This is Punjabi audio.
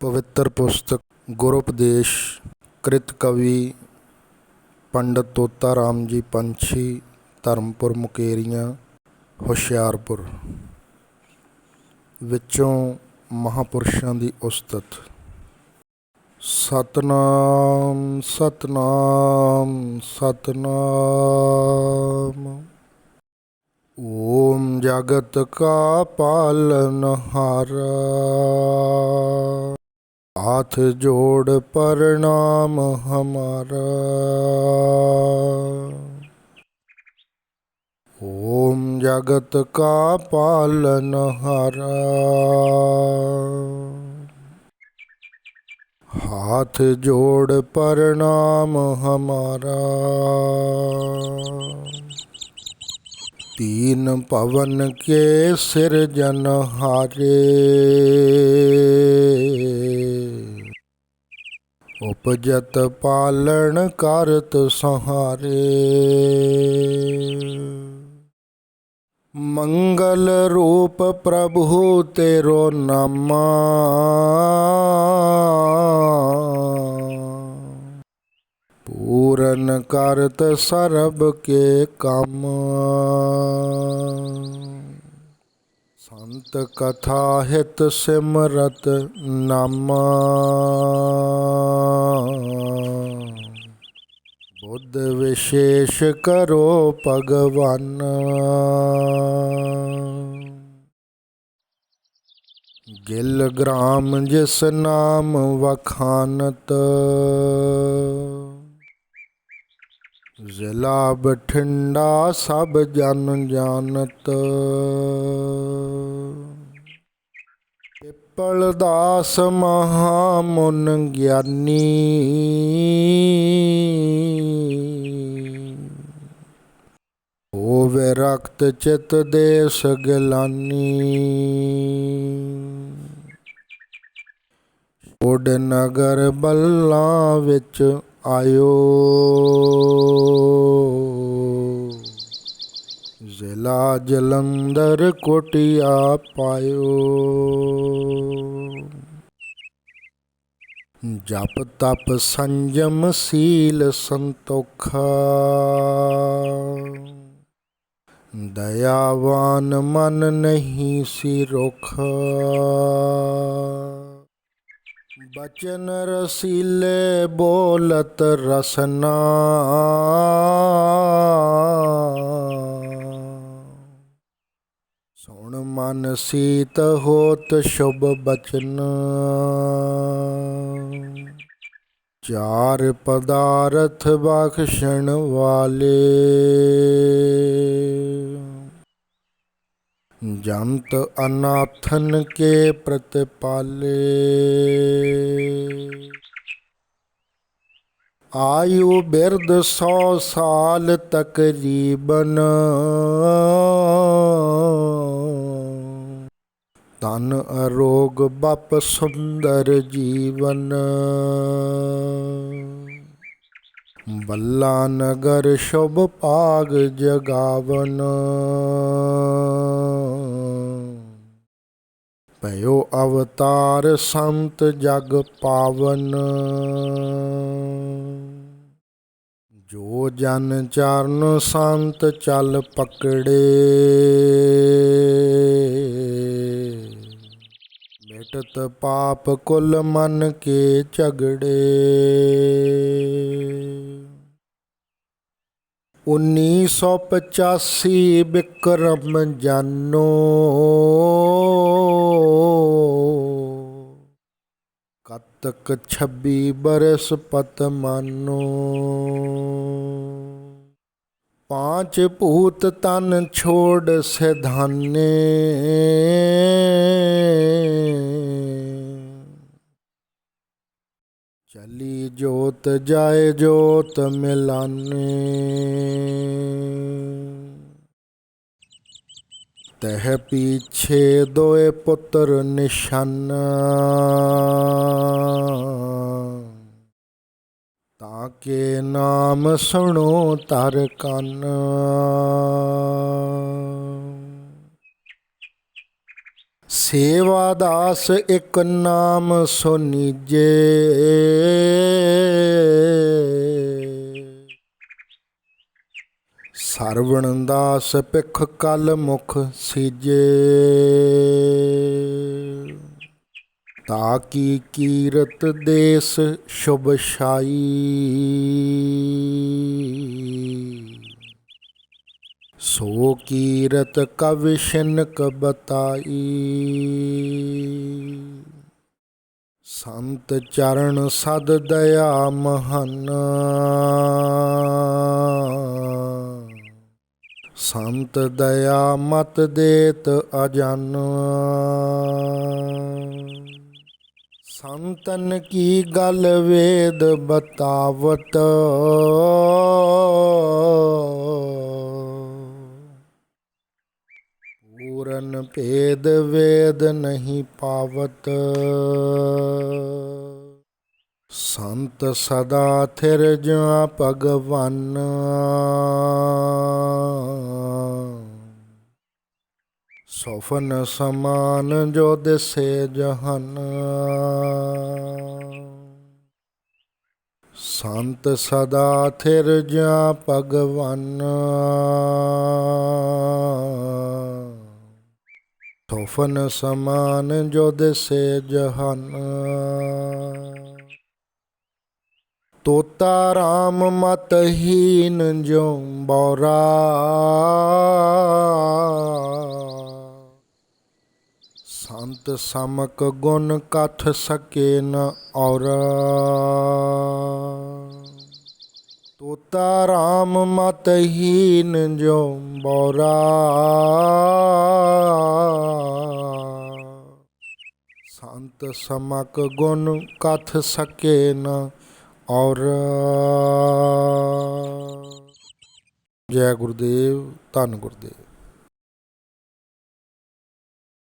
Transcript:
ਪਵਿੱਤਰ ਪੁਸਤਕ ਗੁਰ ਉਪਦੇਸ਼ ਕ੍ਰਿਤ ਕਵੀ ਪੰਡਤ ਤੋਤਾ ਰਾਮ ਜੀ ਪੰਛੀ, ਧਰਮਪੁਰ ਮੁਕੇਰੀਆਂ, ਹੁਸ਼ਿਆਰਪੁਰ। ਵਿੱਚੋਂ ਮਹਾਪੁਰਸ਼ਾਂ ਦੀ ਉਸਤਤ। ਸਤਨਾਮ ਸਤਨਾਮ ਸਤਨਾਮ। ਓਮ ਜਗਤ ਕਾ ਪਾਲਨਹਾਰਾ हाथ जोड़ प्रणाम हमारा ओम जगत का पालनहारा हाथ जोड़ प्रणाम हमारा तीन पवन के सिरजनहारे ਉਪਜਤ ਪਾਲਣ ਕਰਤ ਸਹਾਰੇ। ਮੰਗਲ ਰੂਪ ਪ੍ਰਭੂ ਤੇਰੋ ਨਾਮਾ। ਪੂਰਨ ਕਰਤ ਸਰਬ ਕੇ ਕੰਮ। ਸੰਤ ਕਥਾ ਹਿਤ ਸਿਮਰਤ ਨਾਮਾ। ਬੁੱਧ ਵਿਸ਼ੇਸ਼ ਕਰੋ ਭਗਵਾਨ। ਗਿਲ ਗ੍ਰਾਮ ਜਿਸ ਨਾਮ ਵਖਾਨਤ। ਜ਼ਿਲ੍ਹਾ ਬਠਿੰਡਾ ਸਭ ਜਨ ਜਾਣਤ। ਪਿੱਪਲ ਦਾਸ ਮਹਾ ਮੁਨ ਗਿਆਨੀ। ਹੋਵੇ ਰਖਤ ਚਿਤ ਦੇ ਗਿਲਾਨੀ। ਓਡ ਨਗਰ ਬੱਲਾ ਵਿੱਚ ਆਇਓ। ਜ਼ਿਲ੍ਹਾ ਜਲੰਧਰ ਕੋਟਿਆ ਪਾਇਓ। ਜਪ ਤਪ ਸੰਜਮ ਸੀਲ ਸੰਤੋਖਾ। ਦਇਆਵਾਨ ਮਨ ਨਹੀਂ ਸੀ ਬਚਨ ਰਸੀਲੇ ਬੋਲਤ ਰਸਨਾ। ਸੁਣ ਮਨ ਸੀਤ ਹੋਤ ਸ਼ੁਭ ਬਚਨ। ਚਾਰ ਪਦਾਰਥ ਬਖਸ਼ਣ ਵਾਲੇ। ਜੰਤ ਅਨਾਥਨ ਕੇ ਪ੍ਰਤਪਾਲੇ ਆਯੂ ਬਿਰਦ ਸੌ ਸਾਲ ਤਕਰੀਬਨ ਤਨ ਅਰੋਗ ਬਪ ਸੁੰਦਰ ਜੀਵਨ ਬੱਲਾ ਨਗਰ ਸ਼ੁਭ ਭਾਗ ਜਗਾਵਨ ਭਇਓ ਅਵਤਾਰ ਸੰਤ ਜਗ ਪਾਵਨ। ਜੋ ਜਨ ਚਰਨ ਸੰਤ ਚੱਲ ਪਕੜੇ। ਮਿਟਤ ਪਾਪ ਕੁਲ ਮਨ ਕੇ ਝਗੜੇ। 1985 ਬਿਕਰਮ ਜਾਨੋ। ਕਤਕ 26 ਬਰਸ ਪਤ ਮਾਨੋ। ਪਾਂਚ ਭੂਤ ਤਨ ਛੋੜ ਸਿਧਾਨੇ। ਚਲੀ ਜੋਤ ਜਾਏ ਜੋਤ ਮਿਲਾਨੇ। ਤਹ ਪੀਛੇ ਦੋਏ ਪੁੱਤਰ ਨਿਸ਼ਾਨ। ਤਾਂ ਕੇ ਨਾਮ ਸੁਣੋ ਤਰ ਕੰਨ। ਸੇਵਾ ਦਾਸ ਇੱਕ ਨਾਮ ਸੁਨੀਜੇ ਸਰਵਣ ਦਾਸ ਪਿਖ ਕਲ ਮੁਖ ਸੀਜੇ। ਤਾਕੀ ਕੀਰਤ ਦੇਸ ਸ਼ੁਭ ਛਾਈ। ਸੋ ਕੀਰਤ ਕਵਿਸ਼ਨਕ ਬਤਾਈ। ਸੰਤ ਚਰਨ ਸਦ ਦਇਆ ਮਹਨ। ਸੰਤ ਦਇਆ ਮਤ ਦੇਤ ਅਜਨ। ਸੰਤਨ ਕੀ ਗਲ ਵੇਦ ਬਤਾਵਤ ਪੂਰਨ ਭੇਦ ਵੇਦ ਨਹੀਂ ਪਾਵਤ। ਸੰਤ ਸਦਾ ਥਿਰ ਜਿਆ ਭਗਵਾਨ। ਸੋਫਨ ਸਮਾਨ ਜੋ ਦਿਸੇ ਜਹਨ ਸੰਤ ਸਦਾ ਥਿਰ ਜਿਆ ਭਗਵਾਨ। ਸੋਫਨ ਸਮਾਨ ਜੋ ਦਿਸੇ ਜਹਨ ਤੋਤਾ ਰਾਮ ਮਤਹੀਨ ਜੋ ਬੌਰਾ। ਸੰਤ ਸਮਕ ਗੁਣ ਕਥ ਸਕੇ ਨ ਔਰ। ਤੋਤਾ ਰਾਮ ਮਤਹੀਨ ਜੋ ਬੋਰਾ। ਸੰਤ ਸਮਕ ਗੁਣ ਕਥ ਸਕੇ ਨ ਔਰ। ਜੈ ਗੁਰਦੇਵ, ਧੰਨ ਗੁਰਦੇਵ।